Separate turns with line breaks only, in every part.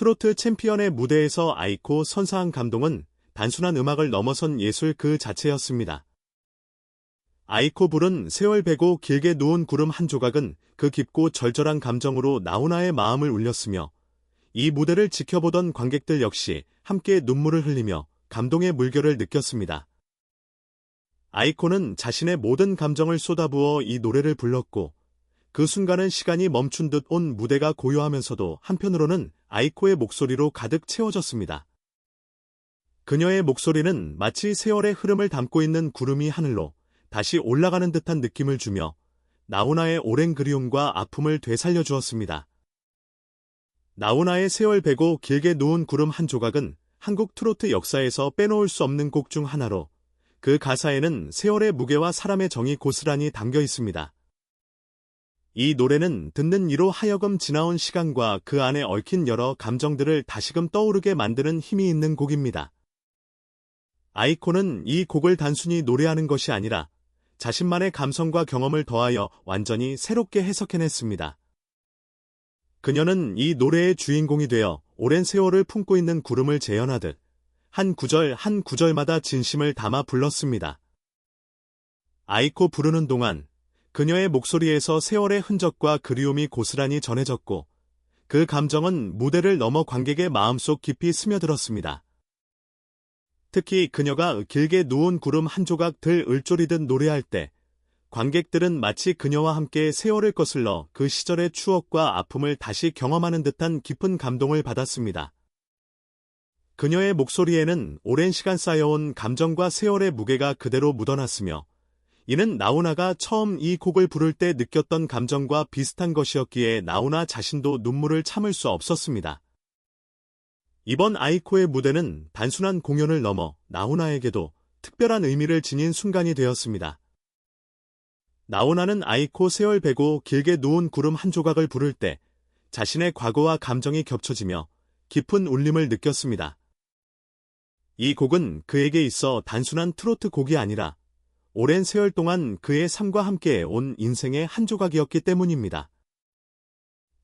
트로트 챔피언의 무대에서 아이코 선사한 감동은 단순한 음악을 넘어선 예술 그 자체였습니다. 아이코 부른 세월 베고 길게 누운 구름 한 조각은 그 깊고 절절한 감정으로 나훈아의 마음을 울렸으며 이 무대를 지켜보던 관객들 역시 함께 눈물을 흘리며 감동의 물결을 느꼈습니다. 아이코는 자신의 모든 감정을 쏟아부어 이 노래를 불렀고 그 순간은 시간이 멈춘 듯 온 무대가 고요하면서도 한편으로는 아이코의 목소리로 가득 채워졌습니다. 그녀의 목소리는 마치 세월의 흐름을 담고 있는 구름이 하늘로 다시 올라가는 듯한 느낌을 주며 나훈아의 오랜 그리움과 아픔을 되살려 주었습니다. 나훈아의 세월 베고 길게 누운 구름 한 조각은 한국 트로트 역사에서 빼놓을 수 없는 곡 중 하나로 그 가사에는 세월의 무게와 사람의 정이 고스란히 담겨 있습니다. 이 노래는 듣는 이로 하여금 지나온 시간과 그 안에 얽힌 여러 감정들을 다시금 떠오르게 만드는 힘이 있는 곡입니다. 아이콘은 이 곡을 단순히 노래하는 것이 아니라 자신만의 감성과 경험을 더하여 완전히 새롭게 해석해냈습니다. 그녀는 이 노래의 주인공이 되어 오랜 세월을 품고 있는 구름을 재현하듯 한 구절 한 구절마다 진심을 담아 불렀습니다. 아이코 부르는 동안 그녀의 목소리에서 세월의 흔적과 그리움이 고스란히 전해졌고 그 감정은 무대를 넘어 관객의 마음속 깊이 스며들었습니다. 특히 그녀가 길게 누운 구름 한 조각 들 을조리듯 노래할 때 관객들은 마치 그녀와 함께 세월을 거슬러 그 시절의 추억과 아픔을 다시 경험하는 듯한 깊은 감동을 받았습니다. 그녀의 목소리에는 오랜 시간 쌓여온 감정과 세월의 무게가 그대로 묻어났으며 이는 나훈아가 처음 이 곡을 부를 때 느꼈던 감정과 비슷한 것이었기에 나훈아 자신도 눈물을 참을 수 없었습니다. 이번 아이코의 무대는 단순한 공연을 넘어 나훈아에게도 특별한 의미를 지닌 순간이 되었습니다. 나훈아는 아이코 세월 베고 길게 누운 구름 한 조각을 부를 때 자신의 과거와 감정이 겹쳐지며 깊은 울림을 느꼈습니다. 이 곡은 그에게 있어 단순한 트로트 곡이 아니라 오랜 세월 동안 그의 삶과 함께 온 인생의 한 조각이었기 때문입니다.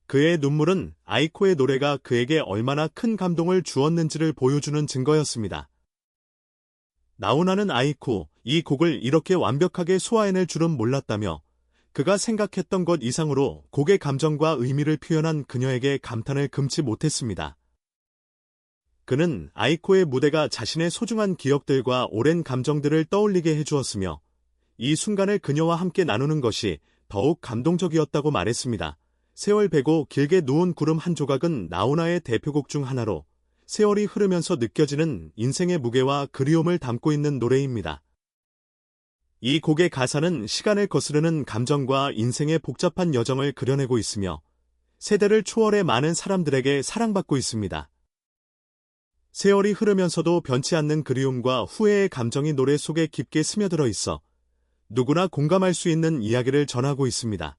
그의 눈물은 아이코의 노래가 그에게 얼마나 큰 감동을 주었는지를 보여주는 증거였습니다. 나훈아는 아이코, 이 곡을 이렇게 완벽하게 소화해낼 줄은 몰랐다며 그가 생각했던 것 이상으로 곡의 감정과 의미를 표현한 그녀에게 감탄을 금치 못했습니다. 그는 아이코의 무대가 자신의 소중한 기억들과 오랜 감정들을 떠올리게 해주었으며 이 순간을 그녀와 함께 나누는 것이 더욱 감동적이었다고 말했습니다. 세월 베고 길게 누운 구름 한 조각은 나훈아의 대표곡 중 하나로 세월이 흐르면서 느껴지는 인생의 무게와 그리움을 담고 있는 노래입니다. 이 곡의 가사는 시간을 거스르는 감정과 인생의 복잡한 여정을 그려내고 있으며 세대를 초월해 많은 사람들에게 사랑받고 있습니다. 세월이 흐르면서도 변치 않는 그리움과 후회의 감정이 노래 속에 깊게 스며들어 있어 누구나 공감할 수 있는 이야기를 전하고 있습니다.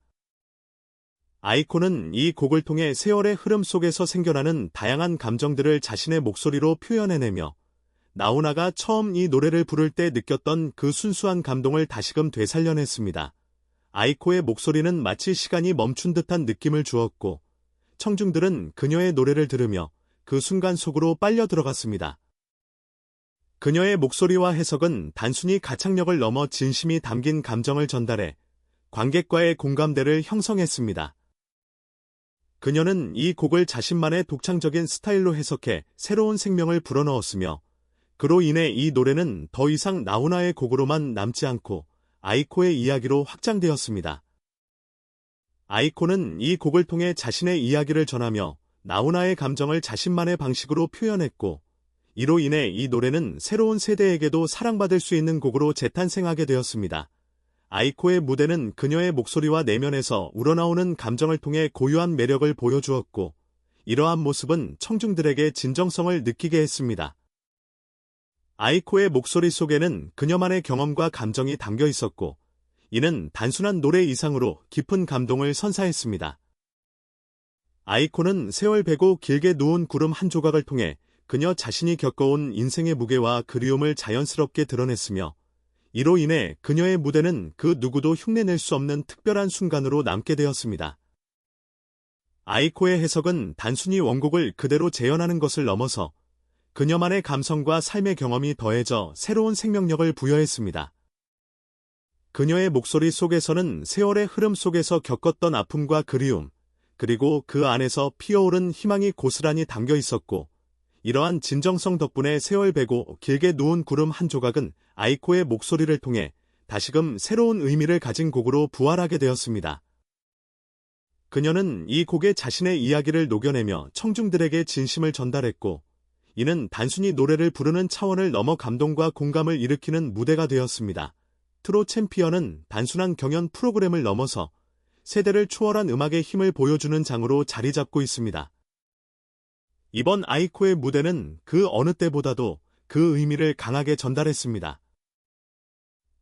아이콘은 이 곡을 통해 세월의 흐름 속에서 생겨나는 다양한 감정들을 자신의 목소리로 표현해내며 나훈아가 처음 이 노래를 부를 때 느꼈던 그 순수한 감동을 다시금 되살려냈습니다. 아이코의 목소리는 마치 시간이 멈춘 듯한 느낌을 주었고 청중들은 그녀의 노래를 들으며 그 순간 속으로 빨려 들어갔습니다. 그녀의 목소리와 해석은 단순히 가창력을 넘어 진심이 담긴 감정을 전달해 관객과의 공감대를 형성했습니다. 그녀는 이 곡을 자신만의 독창적인 스타일로 해석해 새로운 생명을 불어넣었으며 그로 인해 이 노래는 더 이상 나훈아의 곡으로만 남지 않고 아이코의 이야기로 확장되었습니다. 아이코는 이 곡을 통해 자신의 이야기를 전하며 나훈아의 감정을 자신만의 방식으로 표현했고 이로 인해 이 노래는 새로운 세대에게도 사랑받을 수 있는 곡으로 재탄생하게 되었습니다. 아이코의 무대는 그녀의 목소리와 내면에서 우러나오는 감정을 통해 고유한 매력을 보여주었고 이러한 모습은 청중들에게 진정성을 느끼게 했습니다. 아이코의 목소리 속에는 그녀만의 경험과 감정이 담겨 있었고 이는 단순한 노래 이상으로 깊은 감동을 선사했습니다. 아이콘은 세월 베고 길게 누운 구름 한 조각을 통해 그녀 자신이 겪어온 인생의 무게와 그리움을 자연스럽게 드러냈으며 이로 인해 그녀의 무대는 그 누구도 흉내낼 수 없는 특별한 순간으로 남게 되었습니다. 아이코의 해석은 단순히 원곡을 그대로 재현하는 것을 넘어서 그녀만의 감성과 삶의 경험이 더해져 새로운 생명력을 부여했습니다. 그녀의 목소리 속에서는 세월의 흐름 속에서 겪었던 아픔과 그리움, 그리고 그 안에서 피어오른 희망이 고스란히 담겨 있었고, 이러한 진정성 덕분에 세월 베고 길게 누운 구름 한 조각은 아이코의 목소리를 통해 다시금 새로운 의미를 가진 곡으로 부활하게 되었습니다. 그녀는 이 곡에 자신의 이야기를 녹여내며 청중들에게 진심을 전달했고, 이는 단순히 노래를 부르는 차원을 넘어 감동과 공감을 일으키는 무대가 되었습니다. 트로 챔피언은 단순한 경연 프로그램을 넘어서 세대를 초월한 음악의 힘을 보여주는 장으로 자리 잡고 있습니다. 이번 아이코의 무대는 그 어느 때보다도 그 의미를 강하게 전달했습니다.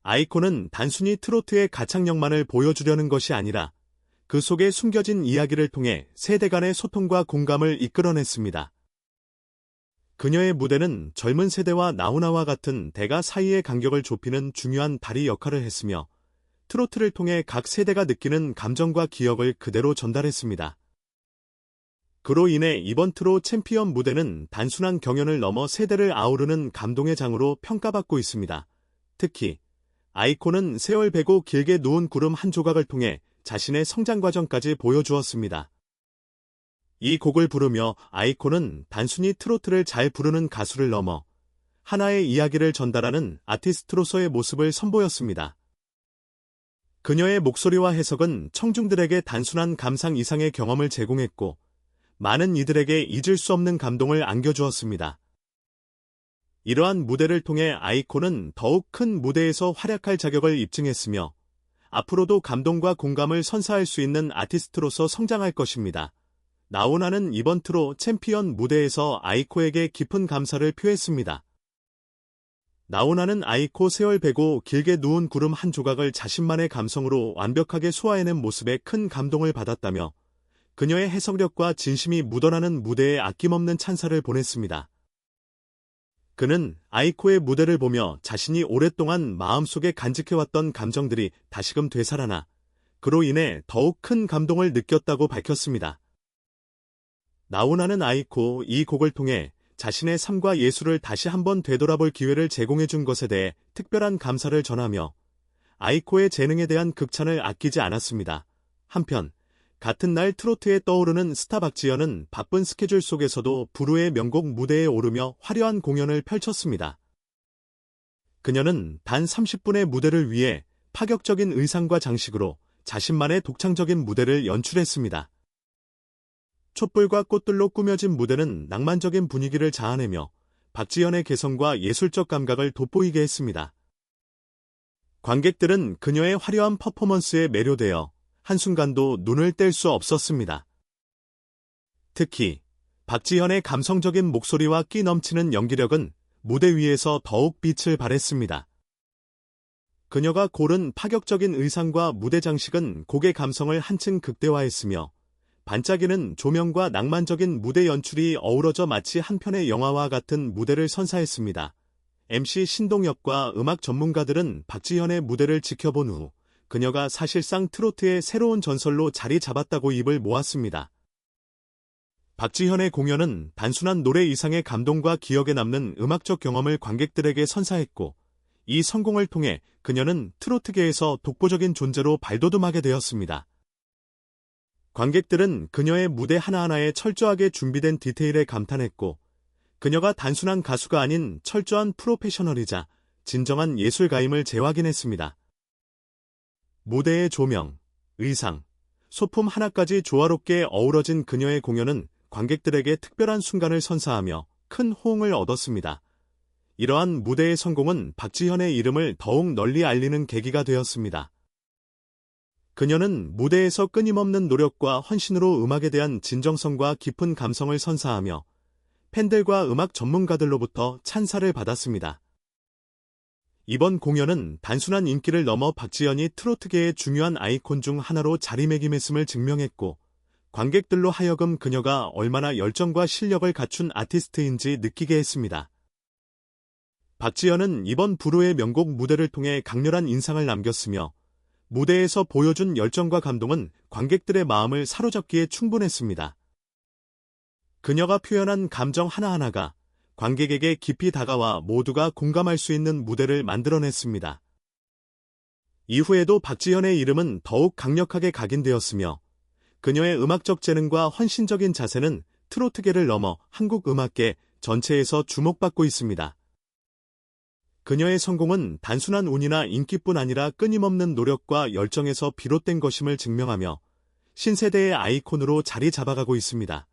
아이코는 단순히 트로트의 가창력만을 보여주려는 것이 아니라 그 속에 숨겨진 이야기를 통해 세대 간의 소통과 공감을 이끌어냈습니다. 그녀의 무대는 젊은 세대와 나훈아와 같은 대가 사이의 간격을 좁히는 중요한 다리 역할을 했으며 트로트를 통해 각 세대가 느끼는 감정과 기억을 그대로 전달했습니다. 그로 인해 이번 트로 챔피언 무대는 단순한 경연을 넘어 세대를 아우르는 감동의 장으로 평가받고 있습니다. 특히 아이콘은 세월 베고 길게 누운 구름 한 조각을 통해 자신의 성장 과정까지 보여주었습니다. 이 곡을 부르며 아이콘은 단순히 트로트를 잘 부르는 가수를 넘어 하나의 이야기를 전달하는 아티스트로서의 모습을 선보였습니다. 그녀의 목소리와 해석은 청중들에게 단순한 감상 이상의 경험을 제공했고 많은 이들에게 잊을 수 없는 감동을 안겨주었습니다. 이러한 무대를 통해 아이콘은 더욱 큰 무대에서 활약할 자격을 입증했으며 앞으로도 감동과 공감을 선사할 수 있는 아티스트로서 성장할 것입니다. 나오나는 이번 트로 챔피언 무대에서 아이코에게 깊은 감사를 표했습니다. 나오나는 아이코 세월 베고 길게 누운 구름 한 조각을 자신만의 감성으로 완벽하게 소화해낸 모습에 큰 감동을 받았다며 그녀의 해석력과 진심이 묻어나는 무대에 아낌없는 찬사를 보냈습니다. 그는 아이코의 무대를 보며 자신이 오랫동안 마음속에 간직해왔던 감정들이 다시금 되살아나 그로 인해 더욱 큰 감동을 느꼈다고 밝혔습니다. 나오나는 아이코 이 곡을 통해 자신의 삶과 예술을 다시 한번 되돌아볼 기회를 제공해준 것에 대해 특별한 감사를 전하며 아이코의 재능에 대한 극찬을 아끼지 않았습니다. 한편 같은 날 트로트에 떠오르는 스타 박지현은 바쁜 스케줄 속에서도 부르의 명곡 무대에 오르며 화려한 공연을 펼쳤습니다. 그녀는 단 30분의 무대를 위해 파격적인 의상과 장식으로 자신만의 독창적인 무대를 연출했습니다. 촛불과 꽃들로 꾸며진 무대는 낭만적인 분위기를 자아내며 박지현의 개성과 예술적 감각을 돋보이게 했습니다. 관객들은 그녀의 화려한 퍼포먼스에 매료되어 한순간도 눈을 뗄 수 없었습니다. 특히 박지현의 감성적인 목소리와 끼 넘치는 연기력은 무대 위에서 더욱 빛을 발했습니다. 그녀가 고른 파격적인 의상과 무대 장식은 곡의 감성을 한층 극대화했으며 반짝이는 조명과 낭만적인 무대 연출이 어우러져 마치 한 편의 영화와 같은 무대를 선사했습니다. MC 신동엽과 음악 전문가들은 박지현의 무대를 지켜본 후 그녀가 사실상 트로트의 새로운 전설로 자리 잡았다고 입을 모았습니다. 박지현의 공연은 단순한 노래 이상의 감동과 기억에 남는 음악적 경험을 관객들에게 선사했고, 이 성공을 통해 그녀는 트로트계에서 독보적인 존재로 발돋움하게 되었습니다. 관객들은 그녀의 무대 하나하나에 철저하게 준비된 디테일에 감탄했고, 그녀가 단순한 가수가 아닌 철저한 프로페셔널이자 진정한 예술가임을 재확인했습니다. 무대의 조명, 의상, 소품 하나까지 조화롭게 어우러진 그녀의 공연은 관객들에게 특별한 순간을 선사하며 큰 호응을 얻었습니다. 이러한 무대의 성공은 박지현의 이름을 더욱 널리 알리는 계기가 되었습니다. 그녀는 무대에서 끊임없는 노력과 헌신으로 음악에 대한 진정성과 깊은 감성을 선사하며 팬들과 음악 전문가들로부터 찬사를 받았습니다. 이번 공연은 단순한 인기를 넘어 박지현이 트로트계의 중요한 아이콘 중 하나로 자리매김했음을 증명했고 관객들로 하여금 그녀가 얼마나 열정과 실력을 갖춘 아티스트인지 느끼게 했습니다. 박지현은 이번 부르의 명곡 무대를 통해 강렬한 인상을 남겼으며 무대에서 보여준 열정과 감동은 관객들의 마음을 사로잡기에 충분했습니다. 그녀가 표현한 감정 하나하나가 관객에게 깊이 다가와 모두가 공감할 수 있는 무대를 만들어냈습니다. 이후에도 박지현의 이름은 더욱 강력하게 각인되었으며 그녀의 음악적 재능과 헌신적인 자세는 트로트계를 넘어 한국 음악계 전체에서 주목받고 있습니다. 그녀의 성공은 단순한 운이나 인기뿐 아니라 끊임없는 노력과 열정에서 비롯된 것임을 증명하며 신세대의 아이콘으로 자리 잡아가고 있습니다.